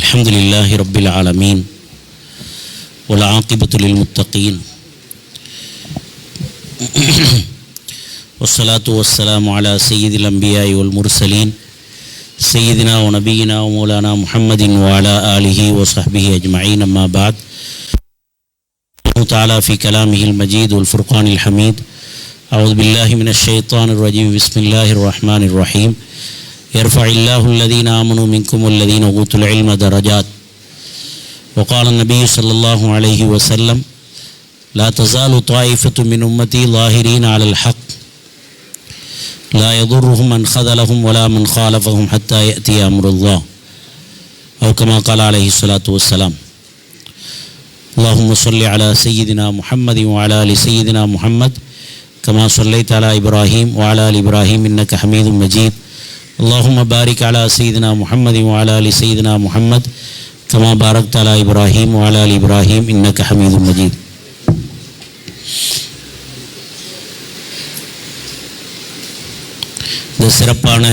الحمد لله رب العالمين والعاقبة للمتقين والصلاة والسلام على سيد الأنبياء والمرسلين سيدنا ونبينا ومولانا محمد وعلى آله وصحبه أجمعين أما بعد تعالى في كلامه المجيد والفرقان الحميد أعوذ بالله من الشيطان الرجيم بسم الله الرحمن الرحيم يرفع الله الذين آمنوا منكم والذين أوتوا العلم درجات. وقال النبي صلى الله عليه وسلم لا تزال طائفة من أمتي ظاهرين على الحق. لا يضرهم من خذلهم ولا من خالفهم حتى يأتي أمر الله. أو كما قال عليه الصلاة والسلام اللهم صل على سيدنا محمد وعلى آل سيدنا محمد كما صليت على إبراهيم وعلى آل إبراهيم إنك حميد مجيد. اللهم بارك على سيدنا محمد وعلى آل سيدنا محمد كما باركت على إبراهيم وعلى آل إبراهيم إنك حميد مجيد இந்த சிறப்பான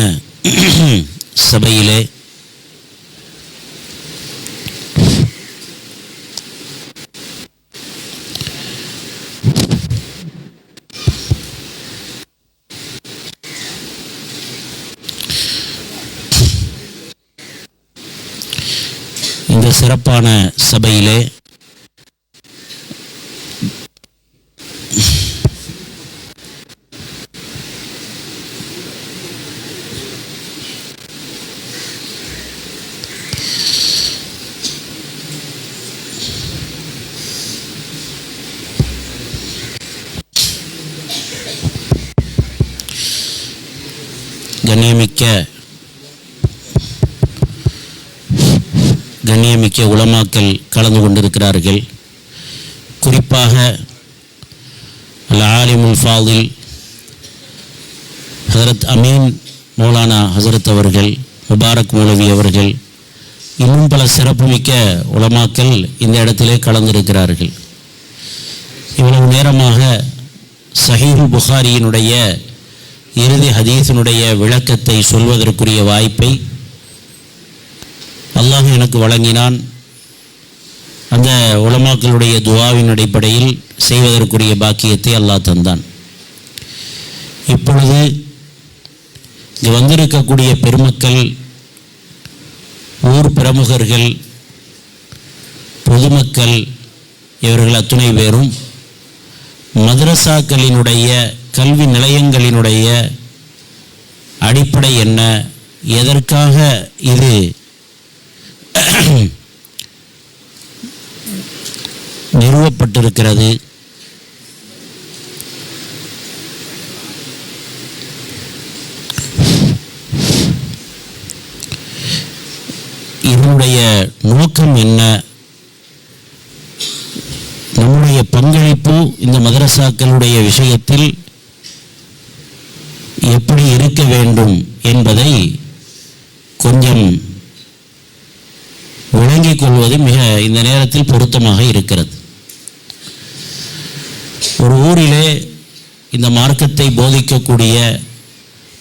சபையிலே சிறப்பான சபையிலே கண்ணியமிக்க கண்ணியமிக்க உலமாக்கள் கலந்து கொண்டிருக்கிறார்கள். குறிப்பாக அல் ஆலிமுல் ஃபாதில் ஹசரத் அமீன் மௌலானா ஹசரத் அவர்கள் முபாரக் மௌலவி அவர்கள் இன்னும் பல சிறப்புமிக்க உலமாக்கள் இந்த இடத்திலே கலந்திருக்கிறார்கள். இவ்வளவு நேரமாக சஹீஹுல் புகாரியினுடைய இறுதி ஹதீஸினுடைய விளக்கத்தை சொல்வதற்குரிய வாய்ப்பை அல்லாஹ் எனக்கு வழங்கினான். அந்த உலமாக்களுடைய துவாவின் அடிப்படையில் செய்வதற்குரிய பாக்கியத்தை அல்லாஹ் தந்தான். இப்பொழுது இங்கு வந்திருக்கக்கூடிய பெருமக்கள் ஊர் பிரமுகர்கள் பொதுமக்கள் இவர்கள் அத்துணை பேரும் மதரசாக்களினுடைய கல்வி நிலையங்களினுடைய அடிப்படை என்ன எதற்காக இது நிறுவப்பட்டிருக்கிறது. இதனுடைய நோக்கம் என்ன? நம்முடைய பங்களிப்பு இந்த மதரசாக்களுடைய விஷயத்தில் எப்படி இருக்க வேண்டும் என்பதை கொஞ்சம் விளங்கிக் கொள்வது மிக இந்த நேரத்தில் பொருத்தமாக இருக்கிறது. ஒரு ஊரிலே இந்த மார்க்கத்தை போதிக்கக்கூடிய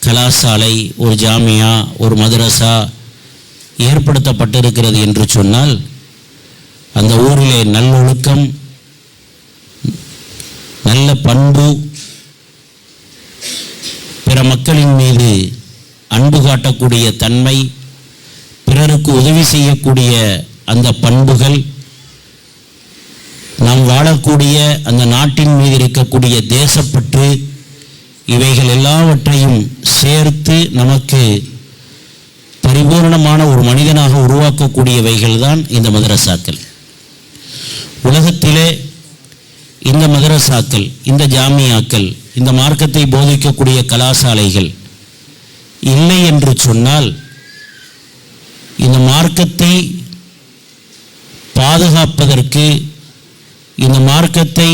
கலாசாலை ஒரு ஜாமியா ஒரு மதரசா ஏற்படுத்தப்பட்டிருக்கிறது என்று சொன்னால் அந்த ஊரிலே நல்லொழுக்கம் நல்ல பண்பு பிற மக்களின் மீது அன்பு காட்டக்கூடிய தன்மை பிறருக்கு உதவி செய்யக்கூடிய அந்த பண்புகள் நாம் வாழக்கூடிய அந்த நாட்டின் மீது இருக்கக்கூடிய தேசப்பற்று இவைகள் எல்லாவற்றையும் சேர்த்து நமக்கு பரிபூர்ணமான ஒரு மனிதனாக உருவாக்கக்கூடியவைகள் தான் இந்த மதரசாக்கள். உலகத்திலே இந்த மதரசாக்கள் இந்த ஜாமியாக்கள் இந்த மார்க்கத்தை போதிக்கக்கூடிய கலாசாலைகள் இல்லை என்று சொன்னால் இந்த மார்க்கத்தை பாதுகாப்பதற்கு இந்த மார்க்கத்தை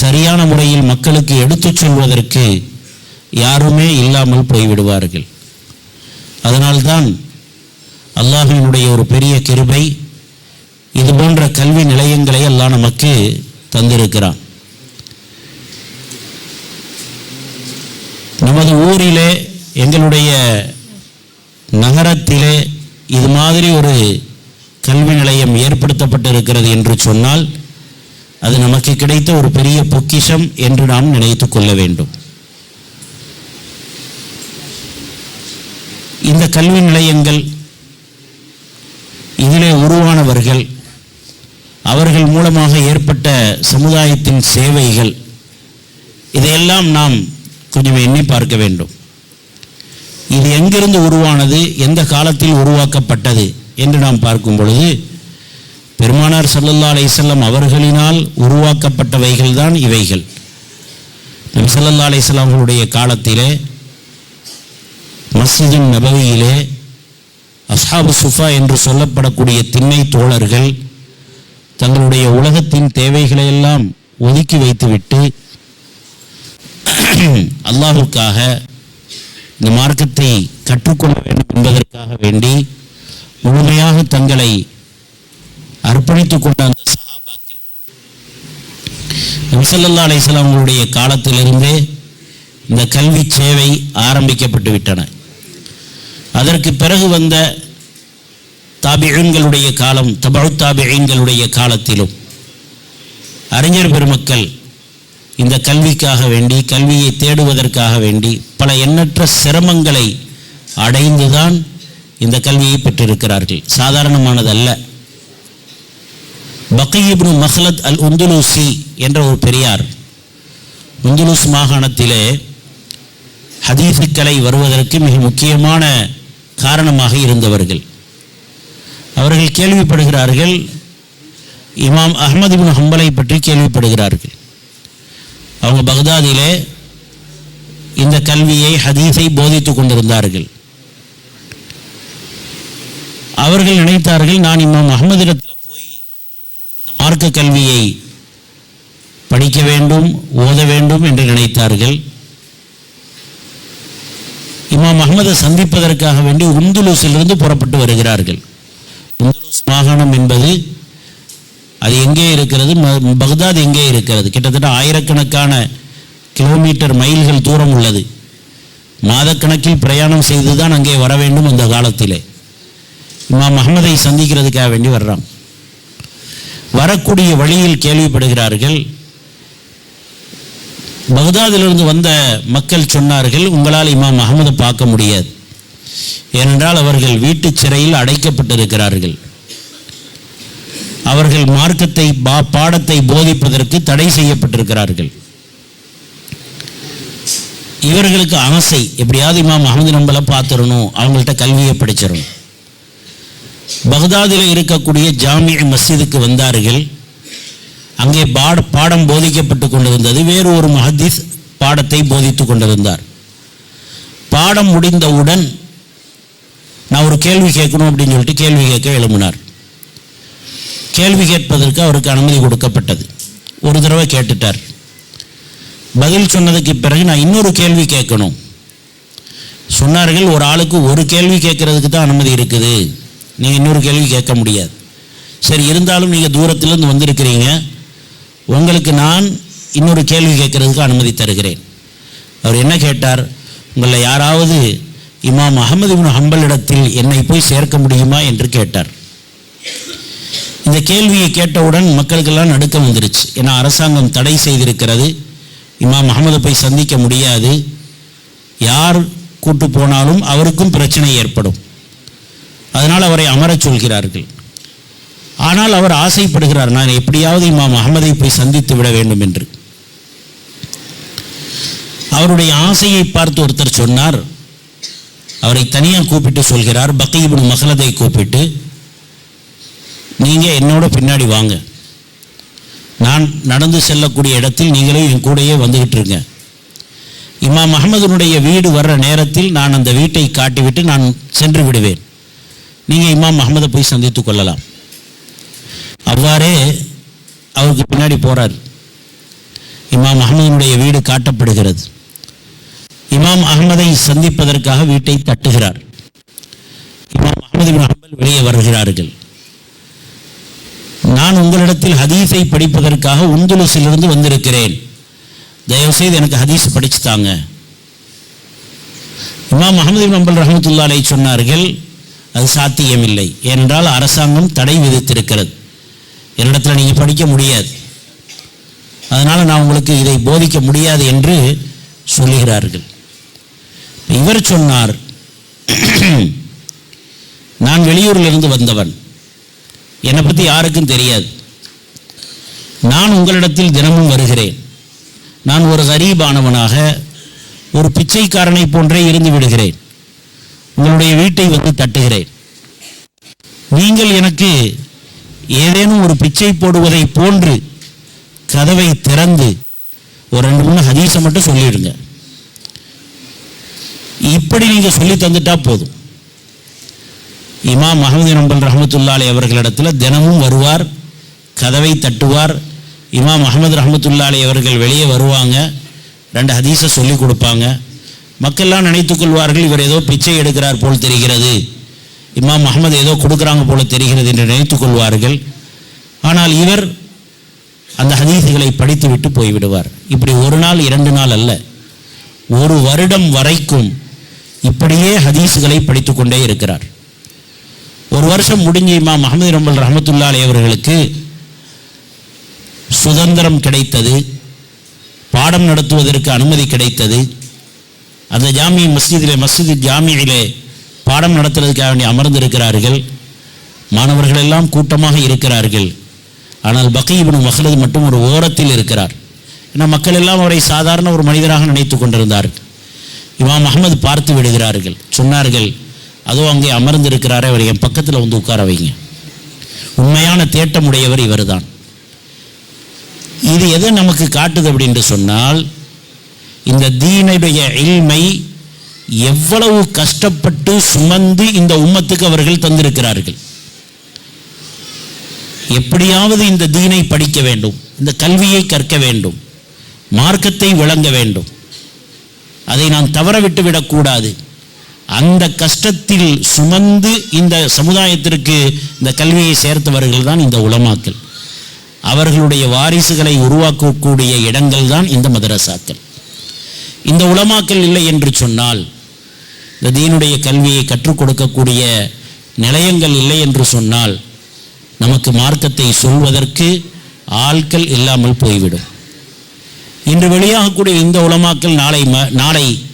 சரியான முறையில் மக்களுக்கு எடுத்துச் சொல்வதற்கு யாருமே இல்லாமல் போய்விடுவார்கள். அதனால்தான் அல்லாஹினுடைய ஒரு பெரிய கிருபை இது போன்ற கல்வி நிலையங்களை எல்லாம் நமக்கு தந்திருக்கிறான். நமது ஊரிலே எங்களுடைய நகரத்திலே இது மாதிரி ஒரு கல்வி நிலையம் ஏற்படுத்தப்பட்டிருக்கிறது என்று சொன்னால் அது நமக்கு கிடைத்த ஒரு பெரிய பொக்கிஷம் என்று நாம் நினைத்து கொள்ள வேண்டும். இந்த கல்வி நிலையங்கள் இதிலே உருவானவர்கள் அவர்கள் மூலமாக ஏற்பட்ட சமுதாயத்தின் சேவைகள் இதையெல்லாம் நாம் கொஞ்சம் எண்ணி பார்க்க வேண்டும். இது எங்கிருந்து உருவானது? எந்த காலத்தில் உருவாக்கப்பட்டது? என்று நாம் பார்க்கும் பொழுது பெருமானார் சல்லல்லா அலைஹி அவர்களினால் உருவாக்கப்பட்டவைகள் தான் இவைகள். நபி சல்லா அலைஹி அவர்களுடைய காலத்திலே மஸ்ஜிதின் நபவியிலே அஸ்ஹாபு சுஃபா என்று சொல்லப்படக்கூடிய திண்ணை தோழர்கள் தங்களுடைய உலகத்தின் தேவைகளை எல்லாம் ஒதுக்கி வைத்துவிட்டு அல்லாஹுக்காக இந்த மார்க்கத்தை கற்றுக்கொள்ள வேண்டும் என்பதற்காக வேண்டி முழுமையாக தங்களை அர்ப்பணித்துக் கொண்ட அந்த சஹாபாக்கள். நபிசல்லா அலிஸ்லாம் அவங்களுடைய காலத்திலிருந்தே இந்த கல்வி சேவை ஆரம்பிக்கப்பட்டு விட்டன. அதற்கு பிறகு வந்த தாபிழங்களுடைய காலம் தபு தாபிழங்களுடைய காலத்திலும் அறிஞர் பெருமக்கள் இந்த கல்விக்காக வேண்டி கல்வியை தேடுவதற்காக வேண்டி பல எண்ணற்ற சிரமங்களை அடைந்துதான் இந்த கல்வியை பெற்றிருக்கிறார்கள். சாதாரணமானதல்ல. பக்கீப்னு மஹ்லத் அல் உந்துலூசி என்ற ஒரு பெரியார் உந்துலூஸ் மாகாணத்திலே ஹதீஸுக்கலை வருவதற்கு மிக முக்கியமான காரணமாக இருந்தவர்கள். அவர்கள் கேள்விப்படுகிறார்கள். இமாம் அஹ்மது பின் ஹம்பலை பற்றி கேள்விப்படுகிறார்கள். அவங்க பக்தாதிலே இந்த கல்வியை ஹதீஸை போதித்துக் கொண்டிருந்தார்கள். அவர்கள் நினைத்தார்கள் நான் இமாம் அகமதிடத்தில் போய் இந்த மார்க்க கல்வியை படிக்க வேண்டும் ஓத வேண்டும் என்று நினைத்தார்கள். இமாம் அஹ்மதை சந்திப்பதற்காக வேண்டி உந்துலூசிலிருந்து புறப்பட்டு வருகிறார்கள். உந்துலூஸ் மாகாணம் என்பது அது எங்கே இருக்கிறது? ம- பக்தாத் எங்கே இருக்கிறது? கிட்டத்தட்ட ஆயிரக்கணக்கான கிலோமீட்டர் மைல்கள் தூரம் உள்ளது. மாதக்கணக்கில் பிரயாணம் செய்து தான் அங்கே வர வேண்டும் அந்த காலத்திலே. இமாம் மஹமதை சந்திக்கிறதுக்காக வேண்டி வர்றான். வரக்கூடிய வழியில் கேள்விப்படுகிறார்கள் பக்தாதிலிருந்து வந்த மக்கள் சொன்னார்கள் உங்களால் இமாம் அகமதை பார்க்க முடியாது. ஏனென்றால் அவர்கள் வீட்டுச் சிறையில் அடைக்கப்பட்டிருக்கிறார்கள். அவர்கள் மார்க்கத்தை பா- பாடத்தை போதிப்பதற்கு தடை செய்யப்பட்டிருக்கிறார்கள். இவர்களுக்கு ஆசை எப்படியாவது இமாம் அகமது நம்பலை பார்த்துடணும் அவங்கள்ட்ட கல்வியை படிச்சிடணும். பக்தாதில் இருக்கக்கூடிய ஜாமிய மஸ்ஜிதுக்கு வந்தார்கள். அங்கே பாட பாடம் போதிக்கப்பட்டு கொண்டிருந்தது. வேறு ஒரு மஹதீஸ் பாடத்தை போதித்துக் கொண்டிருந்தார். பாடம் முடிந்தவுடன் நான் ஒரு கேள்வி கேட்கணும் அப்படின்னு சொல்லிட்டு கேள்வி கேட்க எழுப்பினார் கேள்வி கேட்பதற்கு அவருக்கு அனுமதி கொடுக்கப்பட்டது. ஒரு தடவை கேட்டுட்டார். பதில் சொன்னதுக்கு பிறகு நான் இன்னொரு கேள்வி கேட்கணும். சொன்னார்கள் ஒரு ஆளுக்கு ஒரு கேள்வி கேட்கறதுக்கு தான் அனுமதி இருக்குது. நீங்கள் இன்னொரு கேள்வி கேட்க முடியாது. சரி இருந்தாலும் நீங்கள் தூரத்திலிருந்து வந்திருக்கிறீங்க. உங்களுக்கு நான் இன்னொரு கேள்வி கேட்கறதுக்கு அனுமதி தருகிறேன். அவர் என்ன கேட்டார்? உங்களை யாராவது இமாம் அகமது இப்னு ஹம்பலிடத்தில் என்னை போய் சேர்க்க முடியுமா? என்று கேட்டார். இந்த கேள்வியை கேட்டவுடன் மக்களுக்கெல்லாம் நடுக்கம் வந்துருச்சு. ஏன்னா அரசாங்கம் தடை செய்திருக்கிறது. இமாம் மஹமது போய் சந்திக்க முடியாது. யார் கூட்டு போனாலும் அவருக்கும் பிரச்சனை ஏற்படும். அதனால் அவரை அமரச் சொல்கிறார்கள். ஆனால் அவர் ஆசைப்படுகிறார் நான் எப்படியாவது இமாம் அகமதை போய் சந்தித்து விட வேண்டும் என்று. அவருடைய ஆசையை பார்த்து ஒருத்தர் சொன்னார். அவரை தனியாக கூப்பிட்டு சொல்கிறார். பக்கீபின் மகளதை கூப்பிட்டு நீங்கள் என்னோட பின்னாடி வாங்க. நான் நடந்து செல்லக்கூடிய இடத்தில் நீங்களும் என் கூடையே வந்துக்கிட்டு இருங்க. இமாம் அகமதுனுடைய வீடு வர்ற நேரத்தில் நான் அந்த வீட்டை காட்டிவிட்டு நான் சென்று விடுவேன். நீங்கள் இமாம் அகமதை போய் சந்தித்துக் கொள்ளலாம். அவ்வாறே அவருக்கு பின்னாடி போகிறார் இமாம் அகமதனுடைய வீடு காட்டப்படுகிறது. இமாம் அகமதை சந்திப்பதற்காக வீட்டை தட்டுகிறார். இமாம் அகமது பின் வெளியே வருகிறார்கள். நான் உங்களிடத்தில் ஹதீஸை படிப்பதற்காக உந்துலுசிலிருந்து வந்திருக்கிறேன். தயவுசெய்து எனக்கு ஹதீஸ் படிச்சு தாங்க இமாம் அகமது நம்பல் ரஹமத்துல்லாலை சொன்னார்கள் அது சாத்தியமில்லை. என்றால் அரசாங்கம் தடை விதித்திருக்கிறது. என்னிடத்தில் நீங்கள் படிக்க முடியாது. அதனால் நான் உங்களுக்கு இதை போதிக்க முடியாது என்று சொல்லுகிறார்கள். இவர் சொன்னார் நான் வெளியூரிலிருந்து வந்தவன். என்னை பற்றி யாருக்கும் தெரியாது. நான் உங்களிடத்தில் தினமும் வருகிறேன். நான் ஒரு கரீபானவனாக ஒரு பிச்சைக்காரனை போன்றே இருந்து விடுகிறேன். உங்களுடைய வீட்டை வந்து தட்டுகிறேன். நீங்கள் எனக்கு ஏதேனும் ஒரு பிச்சை போடுவதை போன்று கதவை திறந்து ஒரு ரெண்டு மூணு ஹதீஸை மட்டும் சொல்லிவிடுங்க இப்படி நீங்கள் சொல்லி தந்துட்டா போதும். இமாம் மஹமது நம்பல் ரஹமத்துல்லாலே அவர்களிடத்தில் தினமும் வருவார் கதவை தட்டுவார். இமாம் அஹமது ரஹமத்துல்லாலே அவர்கள் வெளியே வருவாங்க ரெண்டு ஹதீஸை சொல்லி கொடுப்பாங்க. மக்கள்லாம் நினைத்து கொள்வார்கள் இவர் ஏதோ பிச்சை எடுக்கிறார் போல் தெரிகிறது. இமாம் மஹமது ஏதோ கொடுக்குறாங்க போல தெரிகிறது என்று நினைத்து கொள்வார்கள். ஆனால் இவர் அந்த ஹதீஸுகளை படித்துவிட்டு போய்விடுவார். இப்படி ஒரு நாள் இரண்டு நாள் அல்ல ஒரு வருடம் வரைக்கும் இப்படியே ஹதீஸுகளை படித்து கொண்டே இருக்கிறார். ஒரு வருஷம் முடிஞ்சு இமாம் மஹமது ரம்பல் ரஹமத்துல்லாலே அவர்களுக்கு சுதந்திரம் கிடைத்தது பாடம் நடத்துவதற்கு அனுமதி கிடைத்தது. அந்த ஜாமி மஸ்ஜிதிலே மஸ்ஜித் ஜாமியிலே பாடம் நடத்துறதுக்காக வேண்டி அமர்ந்திருக்கிறார்கள். மாணவர்கள் எல்லாம் கூட்டமாக இருக்கிறார்கள். ஆனால் பக்கீபனு மகளது மட்டும் ஒரு ஓரத்தில் இருக்கிறார். ஏன்னா மக்கள் எல்லாம் அவரை சாதாரண ஒரு மனிதராக நினைத்து கொண்டிருந்தார்கள். இமாம் அகமது பார்த்து விடுகிறார்கள். சொன்னார்கள் அதோ அங்கே அமர்ந்திருக்கிறாரே அவர் என் பக்கத்தில் வந்து உட்கார வைங்க. உண்மையான தேட்டமுடையவர் இவர்தான். இது எதை நமக்கு காட்டுது அப்படின்னு சொன்னால் இந்த தீனுடைய இல்மை எவ்வளவு கஷ்டப்பட்டு சுமந்து இந்த உம்மத்துக்கு அவர்கள் தந்திருக்கிறார்கள். எப்படியாவது இந்த தீனை படிக்க வேண்டும் இந்த கல்வியை கற்க வேண்டும் மார்க்கத்தை விளங்க வேண்டும். அதை நாம் தவற விட்டு விடக்கூடாது அந்த கஷ்டத்தில் சுமந்து இந்த சமுதாயத்திற்கு இந்த கல்வியை சேர்த்தவர்கள் தான் இந்த உலமாக்கள். அவர்களுடைய வாரிசுகளை உருவாக்கக்கூடிய இடங்கள் தான் இந்த மதரசாக்கள். இந்த உலமாக்கள் இல்லை என்று சொன்னால் இந்த தீனுடைய கல்வியை கற்றுக் கொடுக்கக்கூடிய நிலையங்கள் இல்லை என்று சொன்னால் நமக்கு மார்க்கத்தை சொல்வதற்கு ஆட்கள் இல்லாமல் போய்விடும். இன்று வெளியாகக்கூடிய இந்த உலமாக்கள் நாளை ம- நாளை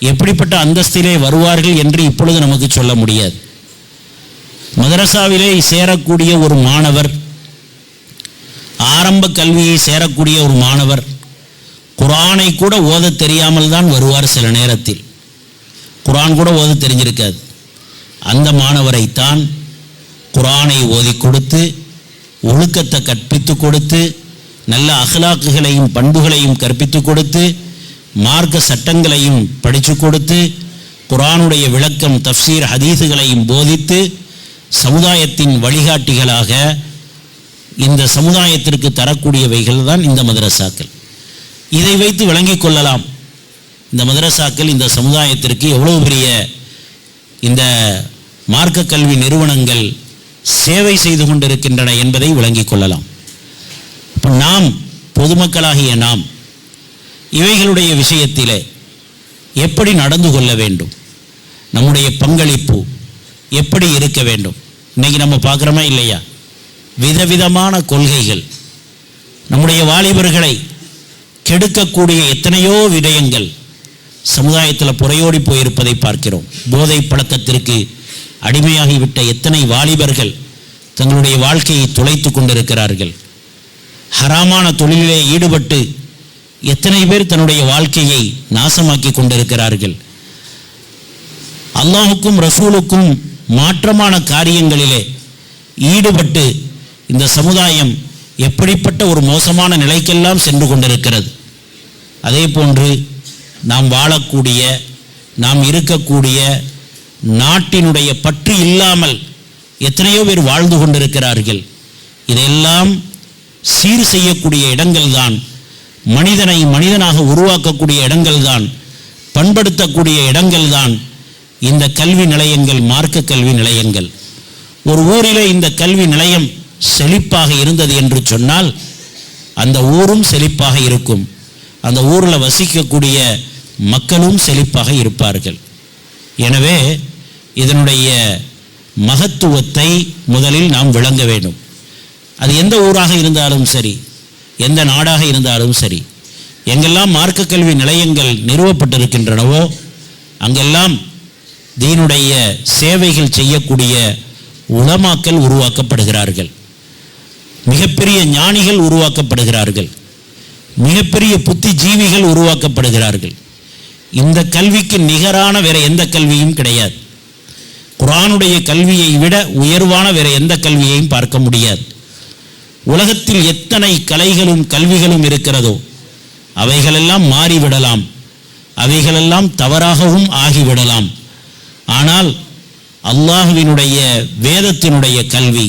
எப்படிப்பட்ட அந்தஸ்திலே வருவார்கள் என்று இப்பொழுது நமக்கு சொல்ல முடியாது. மதரசாவிலே சேரக்கூடிய ஒரு மாணவர் ஆரம்ப கல்வியை சேரக்கூடிய ஒரு மாணவர் குரானை கூட ஓதத் தெரியாமல் தான் வருவார் சில நேரத்தில். குரான் கூட ஓத தெரிஞ்சிருக்காது. அந்த மாணவரைத்தான் குரானை ஓதி கொடுத்து ஒழுக்கத்தை கற்பித்து கொடுத்து நல்ல அகலாக்குகளையும் பண்புகளையும் கற்பித்து கொடுத்து மார்க்க சட்டங்களையும் படித்து கொடுத்து குரானுடைய விளக்கம் தஃப்சீர் ஹதீஸுகளையும் போதித்து சமுதாயத்தின் வழிகாட்டிகளாக இந்த சமுதாயத்திற்கு தரக்கூடியவைகள் தான் இந்த மதரசாக்கள். இதை வைத்து விளங்கிக் கொள்ளலாம். இந்த மதரசாக்கள் இந்த சமுதாயத்திற்கு எவ்வளோ பெரிய இந்த மார்க்க கல்வி நிறுவனங்கள் சேவை செய்து கொண்டிருக்கின்றன என்பதை விளங்கிக் கொள்ளலாம். நாம் பொதுமக்களாகிய நாம் இவைகளுடைய விஷயத்திலே எப்படி நடந்து கொள்ள வேண்டும்? நம்முடைய பங்களிப்பு எப்படி இருக்க வேண்டும்? இன்றைக்கி நம்ம பார்க்குறோமா இல்லையா? விதவிதமான கொள்கைகள். நம்முடைய வாலிபர்களை கெடுக்கக்கூடிய எத்தனையோ விடயங்கள் சமுதாயத்தில் புறையோடி போயிருப்பதை பார்க்கிறோம். போதை பழக்கத்திற்கு அடிமையாகிவிட்ட எத்தனை வாலிபர்கள் தங்களுடைய வாழ்க்கையை துளைத்து கொண்டிருக்கிறார்கள். ஹராமான தொழிலிலே ஈடுபட்டு எத்தனை பேர் தன்னுடைய வாழ்க்கையை நாசமாக்கி கொண்டிருக்கிறார்கள்? அல்லாஹுக்கும் ரசூலுக்கும் மாற்றமான காரியங்களிலே ஈடுபட்டு இந்த சமுதாயம் எப்படிப்பட்ட ஒரு மோசமான நிலைக்கெல்லாம் சென்று கொண்டிருக்கிறது? அதே போன்று நாம் வாழக்கூடிய நாம் இருக்கக்கூடிய நாட்டினுடைய பற்று இல்லாமல் எத்தனையோ பேர் வாழ்ந்து கொண்டிருக்கிறார்கள். இதையெல்லாம் சீர் செய்யக்கூடிய இடங்கள்தான் மனிதனை மனிதனாக உருவாக்கக்கூடிய இடங்கள்தான் பண்படுத்தக்கூடிய இடங்கள்தான் இந்த கல்வி நிலையங்கள் மார்க்க கல்வி நிலையங்கள். ஒரு ஊரிலே இந்த கல்வி நிலையம் செழிப்பாக இருந்தது என்று சொன்னால் அந்த ஊரும் செழிப்பாக இருக்கும். அந்த ஊரில் வசிக்கக்கூடிய மக்களும் செழிப்பாக இருப்பார்கள். எனவே இதனுடைய மகத்துவத்தை முதலில் நாம் விளங்க வேண்டும். அது எந்த ஊராக இருந்தாலும் சரி எந்த நாடாக இருந்தாலும் சரி எங்கெல்லாம் மார்க்க கல்வி நிலையங்கள் நிறுவப்பட்டிருக்கின்றனவோ அங்கெல்லாம் தீனுடைய சேவைகள் செய்யக்கூடிய உளமாக்கல் உருவாக்கப்படுகிறார்கள். மிகப்பெரிய ஞானிகள் உருவாக்கப்படுகிறார்கள். மிகப்பெரிய புத்திஜீவிகள் உருவாக்கப்படுகிறார்கள். இந்த கல்விக்கு நிகரான வேற எந்த கல்வியும் கிடையாது. குரானுடைய கல்வியை விட உயர்வான வேற எந்த கல்வியையும் பார்க்க முடியாது. உலகத்தில் எத்தனை கலைகளும் கல்விகளும் இருக்கிறதோ அவைகளெல்லாம் மாறிவிடலாம். அவைகளெல்லாம் தவறாகவும் ஆகிவிடலாம். ஆனால் அல்லாஹுவினுடைய வேதத்தினுடைய கல்வி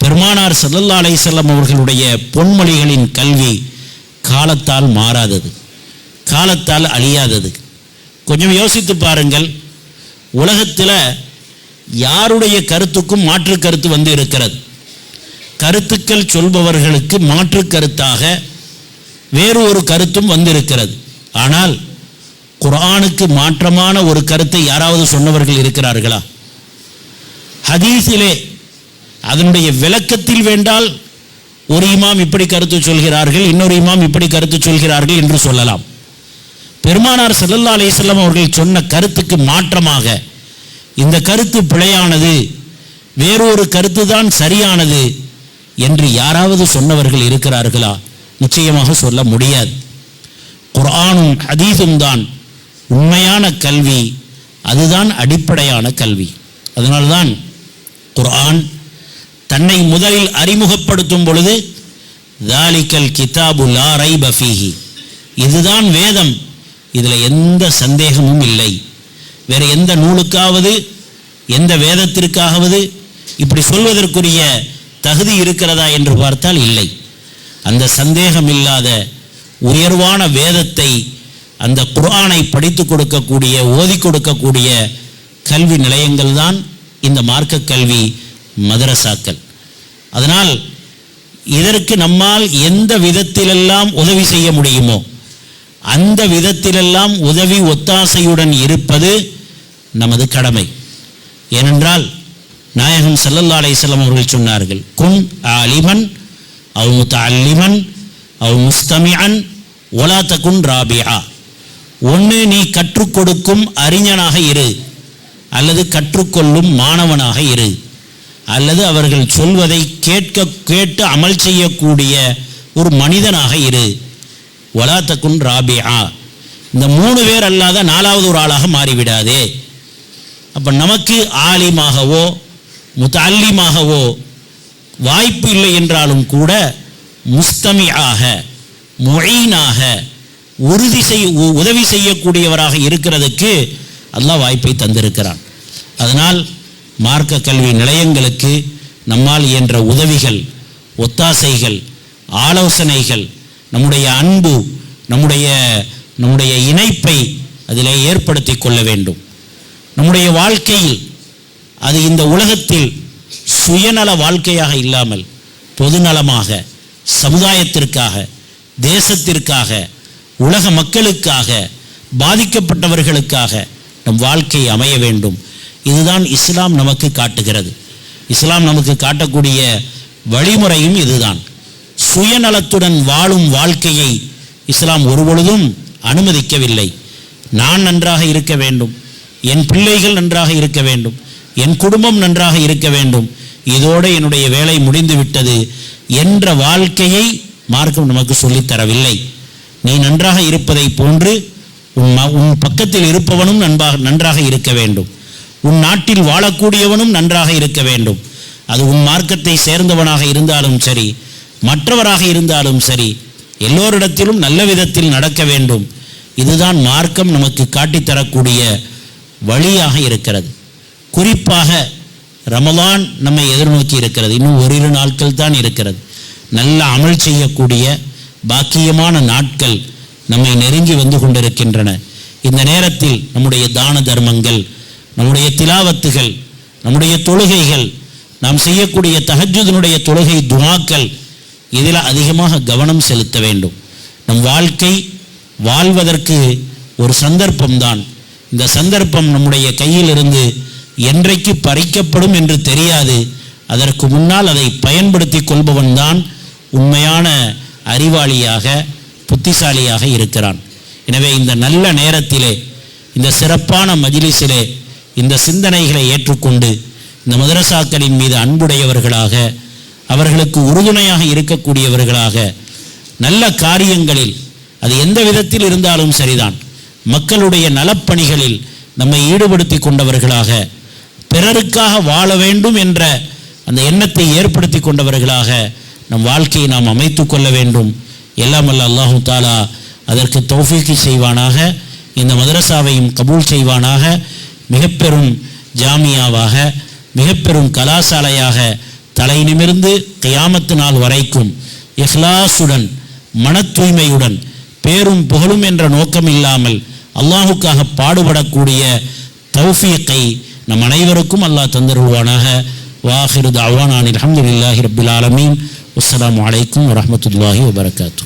பெருமானார் சல்லல்லா செல்லம் அவர்களுடைய பொன்மொழிகளின் கல்வி காலத்தால் மாறாதது காலத்தால் அழியாதது. கொஞ்சம் யோசித்து பாருங்கள் உலகத்தில் யாருடைய கருத்துக்கும் மாற்று கருத்து வந்து இருக்கிறது? கருத்துக்கள் சொல்பவர்களுக்கு மாற்று கருத்தாக வேறு ஒரு கருத்தும் வந்திருக்கிறது. ஆனால் குரானுக்கு மாற்றமான ஒரு கருத்தை யாராவது சொன்னவர்கள் இருக்கிறார்களா? ஹதீஸிலே அதனுடைய விளக்கத்தில் வேண்டால் ஒரு இமாம் இப்படி கருத்து சொல்கிறார்கள் இன்னொரு இமாம் இப்படி கருத்து சொல்கிறார்கள் என்று சொல்லலாம். பெருமானார் ஸல்லல்லாஹு அலிஸ்லாம் அவர்கள் சொன்ன கருத்துக்கு மாற்றமாக இந்த கருத்து பிழையானது வேறொரு கருத்து தான் சரியானது என்று யாராவது சொன்னவர்கள் இருக்கிறார்களா? நிச்சயமாக சொல்ல முடியாது. குரானும் ஹதீஸும் தான் உண்மையான கல்வி அதுதான் அடிப்படையான கல்வி. அதனால்தான் குர்ஆன் தன்னை முதலில் அறிமுகப்படுத்தும் பொழுது தாலிக்கல் கிதாபு லா ரைப இதுதான் வேதம். இதில் எந்த சந்தேகமும் இல்லை. வேறு எந்த நூலுக்காவது எந்த வேதத்திற்காவது இப்படி சொல்வதற்குரிய தகுதி இருக்கிறதா என்று பார்த்தால் இல்லை. அந்த சந்தேகம் இல்லாத உயர்வான வேதத்தை அந்த குரானை படித்து கொடுக்கக்கூடிய ஓதி கொடுக்கக்கூடிய கல்வி நிலையங்கள் தான் இந்த மார்க்க கல்வி மதரசாக்கள். அதனால் இதற்கு நம்மால் எந்த விதத்திலெல்லாம் உதவி செய்ய முடியுமோ அந்த விதத்திலெல்லாம் உதவி ஒத்தாசையுடன் இருப்பது நமது கடமை. ஏனென்றால் நாயகம் ஸல்லல்லாஹு அலையம் அவர்கள் சொன்னார்கள் குன் ஆலிமன் அவ் முத்தஅல்லிமன் அவ் முஸ்தமியன் ஒலா தகுன் ராபியா ஒன்று நீ கற்றுக் கொடுக்கும் அறிஞனாக இரு அல்லது கற்றுக்கொள்ளும் மாணவனாக இரு அல்லது அவர்கள் சொல்வதை கேட்க கேட்டு அமல் செய்யக்கூடிய ஒரு மனிதனாக இரு. ஒலா தகுன் ராபியா இந்த மூணு பேர் அல்லாத நாலாவது ஒரு ஆளாக மாறிவிடாதே. அப்போ நமக்கு ஆலிமாகவோ முத்தல்லிமாகவோ வாய்ப்பு இல்லை என்றாலும் கூட முஸ்தமியாக மொழினாக உறுதி செய் உ- உதவி செய்யக்கூடியவராக இருக்கிறதுக்கு அல்லாஹ் வாய்ப்பை தந்திருக்கிறான். அதனால் மார்க்க கல்வி நிலையங்களுக்கு நம்மால் இயன்ற உதவிகள் ஒத்தாசைகள் ஆலோசனைகள் நம்முடைய அன்பு நம்முடைய நம்முடைய இணைப்பை அதிலே ஏற்படுத்தி கொள்ள வேண்டும். நம்முடைய வாழ்க்கையில் அது இந்த உலகத்தில் சுயநல வாழ்க்கையாக இல்லாமல் பொதுநலமாக சமுதாயத்திற்காக தேசத்திற்காக உலக மக்களுக்காக பாதிக்கப்பட்டவர்களுக்காக நம் வாழ்க்கை அமைய வேண்டும். இதுதான் இஸ்லாம் நமக்கு காட்டுகிறது. இஸ்லாம் நமக்கு காட்டக்கூடிய வழிமுறையும் இதுதான். சுயநலத்துடன் வாழும் வாழ்க்கையை இஸ்லாம் ஒருபொழுதும் அனுமதிக்கவில்லை. நான் நன்றாக இருக்க வேண்டும். என் பிள்ளைகள் நன்றாக இருக்க வேண்டும். என் குடும்பம் நன்றாக இருக்க வேண்டும். இதோடு என்னுடைய வேலை முடிந்து விட்டது என்ற வாழ்க்கையை மார்க்கம் நமக்கு சொல்லித்தரவில்லை நீ நன்றாக இருப்பதை போன்று உன் ம- உன் பக்கத்தில் இருப்பவனும் நன்பாக நன்றாக இருக்க வேண்டும். உன் நாட்டில் வாழக்கூடியவனும் நன்றாக இருக்க வேண்டும். அது உன் மார்க்கத்தை சேர்ந்தவனாக இருந்தாலும் சரி மற்றவராக இருந்தாலும் சரி எல்லோரிடத்திலும் நல்ல விதத்தில் நடக்க வேண்டும். இதுதான் மார்க்கம் நமக்கு காட்டித்தரக்கூடிய வழியாக இருக்கிறது. குறிப்பாக ரமலான் நம்மை எதிர்நோக்கி இருக்கிறது. இன்னும் ஓரிரு நாட்கள் தான் இருக்கிறது. நல்ல அமல் செய்யக்கூடிய பாக்கியமான நாட்கள் நம்மை நெருங்கி வந்து கொண்டிருக்கின்றன. இந்த நேரத்தில் நம்முடைய தான தர்மங்கள் நம்முடைய திலாவத்துகள் நம்முடைய தொழுகைகள் நாம் செய்யக்கூடிய தகஜுதனுடைய தொழுகை துவாக்கள் இதில் அதிகமாக கவனம் செலுத்த வேண்டும். நம் வாழ்க்கை வாழ்வதற்கு ஒரு சந்தர்ப்பம்தான். இந்த சந்தர்ப்பம் நம்முடைய கையிலிருந்து என்றைக்கு பறிக்கப்படும் என்று தெரியாது. அதற்கு முன்னால் அதை பயன்படுத்தி கொள்பவன்தான் உண்மையான அறிவாளியாக புத்திசாலியாக இருக்கிறான். எனவே இந்த நல்ல நேரத்திலே இந்த சிறப்பான மஜிலிசிலே இந்த சிந்தனைகளை ஏற்றுக்கொண்டு இந்த மதரசாக்களின் மீது அன்புடையவர்களாக அவர்களுக்கு உறுதுணையாக இருக்கக்கூடியவர்களாக நல்ல காரியங்களில் அது எந்த விதத்தில் இருந்தாலும் சரிதான். மக்களுடைய நலப்பணிகளில் நம்மை ஈடுபடுத்தி கொண்டவர்களாக பிறருக்காக வாழ வேண்டும் என்ற அந்த எண்ணத்தை ஏற்படுத்தி கொண்டவர்களாக நம் வாழ்க்கையை நாம் அமைத்து கொள்ள வேண்டும். எல்லாம் அல்ல அல்லாஹு தாலா அதற்கு தௌஃபீக்கு செய்வானாக இந்த மதரசாவையும் கபூல் செய்வானாக மிகப்பெரும் ஜாமியாவாக மிகப்பெரும் கலாசாலையாக தலை நிமிர்ந்து நாள் வரைக்கும் இஹ்லாசுடன் மன தூய்மையுடன் பேரும் புகழும் என்ற நோக்கம் இல்லாமல் அல்லாஹுக்காக பாடுபடக்கூடிய தௌஃபியத்தை நம் அனைவருக்கும் அல்லாஹ் தந்தருவானாக வாஹிரு தாவானான் அஹமதுல்லாஹி ரபுல் ஆலமீன். அஸ்லாம் அலைக்கும் வரமத்துல்லாஹி வபரகாத்து